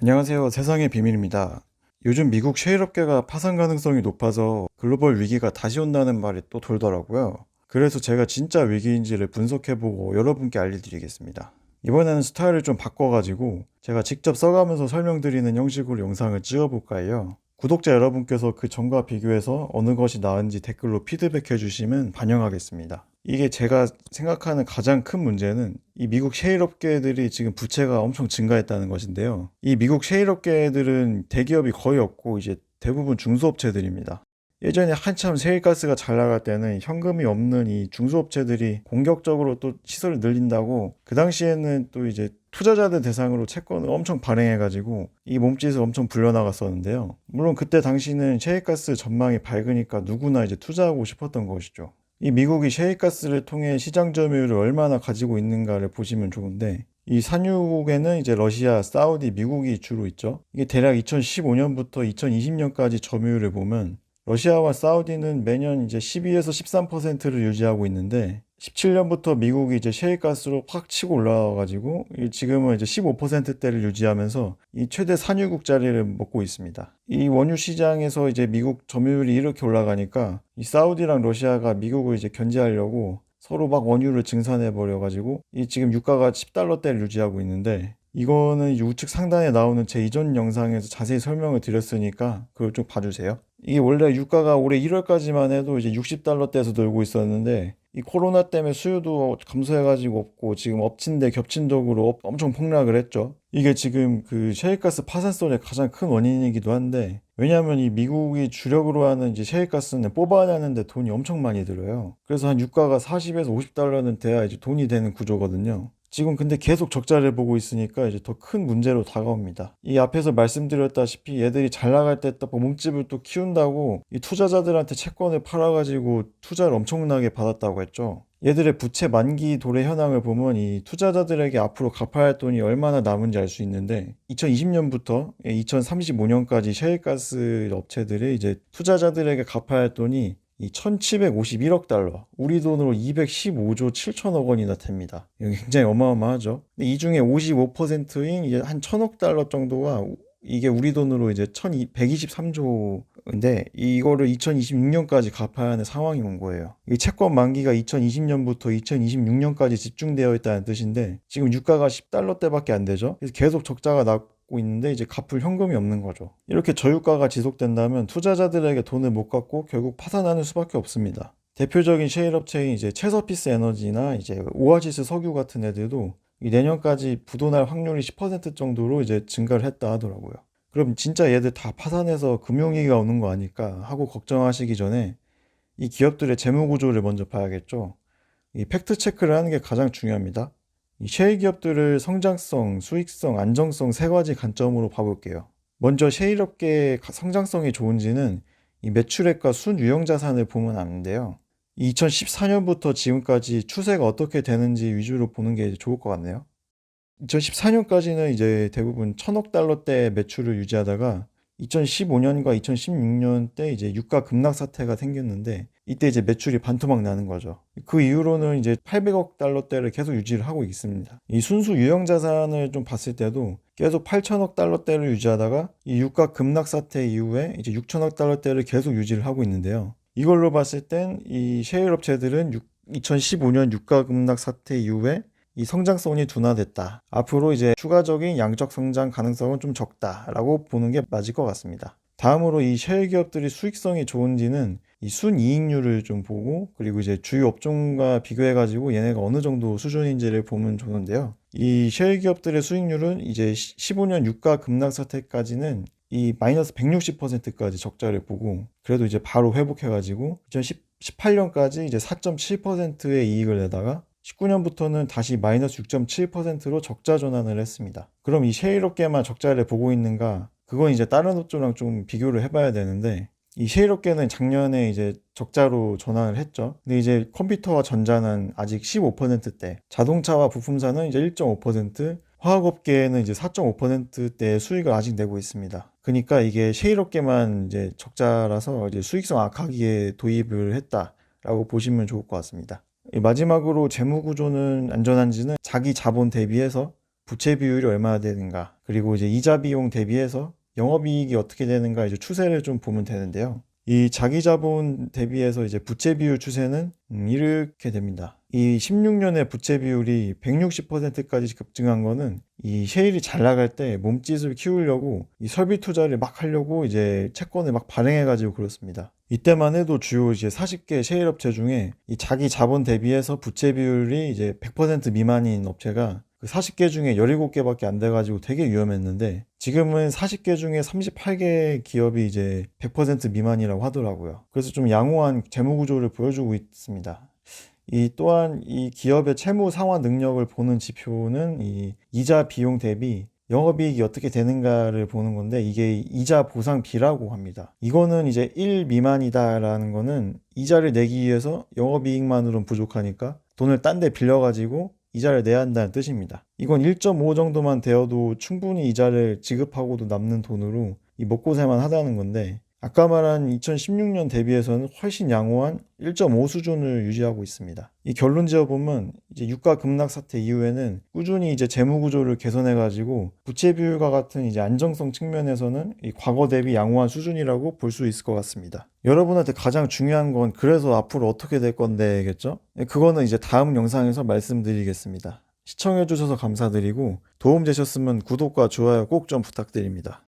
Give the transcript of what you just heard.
안녕하세요. 세상의 비밀입니다. 요즘 미국 셰일 업계가 파산 가능성이 높아서 글로벌 위기가 다시 온다는 말이 또 돌더라고요. 그래서 제가 진짜 위기인지를 분석해보고 여러분께 알려드리겠습니다. 이번에는 스타일을 좀 바꿔가지고 제가 직접 써가면서 설명드리는 형식으로 영상을 찍어볼까 해요. 구독자 여러분께서 그 전과 비교해서 어느 것이 나은지 댓글로 피드백해 주시면 반영하겠습니다. 이게 제가 생각하는 가장 큰 문제는 이 미국 셰일 업계들이 지금 부채가 엄청 증가했다는 것인데요. 이 미국 셰일 업계들은 대기업이 거의 없고 이제 대부분 중소업체들입니다. 예전에 한참 셰일가스가 잘 나갈 때는 현금이 없는 이 중소업체들이 공격적으로 또 시설을 늘린다고 그 당시에는 또 이제 투자자들 대상으로 채권을 엄청 발행해가지고 이 몸짓을 엄청 불려나갔었는데요. 물론 그때 당시는 셰일가스 전망이 밝으니까 누구나 이제 투자하고 싶었던 것이죠. 이 미국이 셰일가스를 통해 시장 점유율을 얼마나 가지고 있는가를 보시면 좋은데 이 산유국에는 이제 러시아, 사우디, 미국이 주로 있죠. 이게 대략 2015년부터 2020년까지 점유율을 보면 러시아와 사우디는 매년 이제 12에서 13%를 유지하고 있는데 17년부터 미국이 이제 셰일가스로 확 치고 올라와가지고 지금은 이제 15%대를 유지하면서 이 최대 산유국 자리를 먹고 있습니다. 이 원유 시장에서 이제 미국 점유율이 이렇게 올라가니까 이 사우디랑 러시아가 미국을 이제 견제하려고 서로 막 원유를 증산해 버려 가지고 이 지금 유가가 10달러대를 유지하고 있는데 이거는 우측 상단에 나오는 제 이전 영상에서 자세히 설명을 드렸으니까 그걸 좀 봐주세요. 이게 원래 유가가 올해 1월까지만 해도 이제 60달러대에서 돌고 있었는데 이 코로나 때문에 수요도 감소해가지고 없고 지금 엎친 데 겹친 덕으로 엄청 폭락을 했죠. 이게 지금 그 셰일가스 파산설의 가장 큰 원인이기도 한데 왜냐하면 이 미국이 주력으로 하는 이제 셰일가스는 뽑아내는데 돈이 엄청 많이 들어요. 그래서 한 유가가 40에서 50달러는 돼야 이제 돈이 되는 구조거든요. 지금 근데 계속 적자를 보고 있으니까 이제 더 큰 문제로 다가옵니다. 이 앞에서 말씀드렸다시피 얘들이 잘 나갈 때 또 몸집을 또 키운다고 이 투자자들한테 채권을 팔아가지고 투자를 엄청나게 받았다고 했죠. 얘들의 부채 만기 도래 현황을 보면 이 투자자들에게 앞으로 갚아야 할 돈이 얼마나 남은지 알 수 있는데 2020년부터 2035년까지 셰일가스 업체들이 이제 투자자들에게 갚아야 할 돈이 이 1751억 달러, 우리 돈으로 215조 7천억 원이나 됩니다. 굉장히 어마어마하죠. 이 중에 55%인 이제 한 1000억 달러 정도가 이게 우리 돈으로 이제 1223조인데 이거를 2026년까지 갚아야 하는 상황이 온 거예요. 이 채권 만기가 2020년부터 2026년까지 집중되어 있다는 뜻인데 지금 유가가 10달러대밖에 안 되죠. 그래서 계속 적자가 나 고 있는데 이제 갚을 현금이 없는 거죠. 이렇게 저유가가 지속된다면 투자자들에게 돈을 못 갚고 결국 파산하는 수밖에 없습니다. 대표적인 셰일 업체인 이제 체서피스 에너지나 이제 오아시스 석유 같은 애들도 이 내년까지 부도날 확률이 10% 정도로 이제 증가를 했다 하더라고요. 그럼 진짜 얘들 다 파산해서 금융위기가 오는 거 아닐까 하고 걱정하시기 전에 이 기업들의 재무 구조를 먼저 봐야겠죠. 이 팩트 체크를 하는 게 가장 중요합니다. 이 셰일 기업들을 성장성, 수익성, 안정성 세 가지 관점으로 봐볼게요. 먼저 셰일 업계의 성장성이 좋은지는 이 매출액과 순유형 자산을 보면 아는데요. 2014년부터 지금까지 추세가 어떻게 되는지 위주로 보는 게 좋을 것 같네요. 2014년까지는 이제 대부분 천억 달러대 매출을 유지하다가 2015년과 2016년 때 이제 유가 급락 사태가 생겼는데 이때 이제 매출이 반토막 나는 거죠. 그 이후로는 이제 800억 달러대를 계속 유지를 하고 있습니다. 이 순수 유형 자산을 좀 봤을 때도 계속 8천억 달러대를 유지하다가 이 유가 급락 사태 이후에 이제 6천억 달러대를 계속 유지를 하고 있는데요. 이걸로 봤을 땐 이 셰일 업체들은 2015년 유가 급락 사태 이후에 이 성장성이 둔화됐다. 앞으로 이제 추가적인 양적 성장 가능성은 좀 적다라고 보는 게 맞을 것 같습니다. 다음으로 이 셰일 기업들이 수익성이 좋은지는 이 순이익률을 좀 보고 그리고 이제 주요 업종과 비교해 가지고 얘네가 어느 정도 수준인지를 보면 좋은데요. 이 셰일 기업들의 수익률은 이제 15년 유가 급락 사태까지는 이 마이너스 160%까지 적자를 보고 그래도 이제 바로 회복해 가지고 2018년까지 이제 4.7%의 이익을 내다가 19년부터는 다시 마이너스 6.7%로 적자 전환을 했습니다. 그럼 이 셰일 업계만 적자를 보고 있는가? 그건 이제 다른 업종랑 좀 비교를 해봐야 되는데 이 셰일 업계는 작년에 이제 적자로 전환을 했죠. 근데 이제 컴퓨터와 전자는 아직 15%대, 자동차와 부품사는 이제 1.5%, 화학업계에는 이제 4.5%대의 수익을 아직 내고 있습니다. 그러니까 이게 셰일 업계만 이제 적자라서 이제 수익성 악화기에 도입을 했다라고 보시면 좋을 것 같습니다. 마지막으로 재무 구조는 안전한지는 자기 자본 대비해서 부채 비율이 얼마나 되는가, 그리고 이제 이자 비용 대비해서 영업이익이 어떻게 되는가 이제 추세를 좀 보면 되는데요. 이 자기 자본 대비해서 이제 부채 비율 추세는 음, 이렇게 됩니다. 이 16년에 부채 비율이 160%까지 급증한 거는 이 셰일이 잘 나갈 때 몸짓을 키우려고 이 설비 투자를 막 하려고 이제 채권을 막 발행해가지고 그렇습니다. 이때만 해도 주요 이제 40개 셰일 업체 중에 이 자기 자본 대비해서 부채 비율이 이제 100% 미만인 업체가 그 40개 중에 17개밖에 안 돼가지고 되게 위험했는데 지금은 40개 중에 38개 기업이 이제 100% 미만이라고 하더라고요. 그래서 좀 양호한 재무 구조를 보여주고 있습니다. 이 또한 이 기업의 채무 상환 능력을 보는 지표는 이 이자 비용 대비 영업이익이 어떻게 되는가를 보는 건데 이게 이자 보상비라고 합니다. 이거는 이제 1 미만이다라는 거는 이자를 내기 위해서 영업이익만으로는 부족하니까 돈을 딴 데 빌려가지고 이자를 내야 한다는 뜻입니다. 이건 1.5 정도만 되어도 충분히 이자를 지급하고도 남는 돈으로 이 먹고살만 하다는 건데 아까 말한 2016년 대비해서는 훨씬 양호한 1.5 수준을 유지하고 있습니다. 이 결론 지어 보면 이제 유가 급락 사태 이후에는 꾸준히 이제 재무 구조를 개선해 가지고 부채 비율과 같은 이제 안정성 측면에서는 이 과거 대비 양호한 수준이라고 볼 수 있을 것 같습니다. 여러분한테 가장 중요한 건 그래서 앞으로 어떻게 될 건데겠죠? 그거는 이제 다음 영상에서 말씀드리겠습니다. 시청해 주셔서 감사드리고 도움 되셨으면 구독과 좋아요 꼭 좀 부탁드립니다.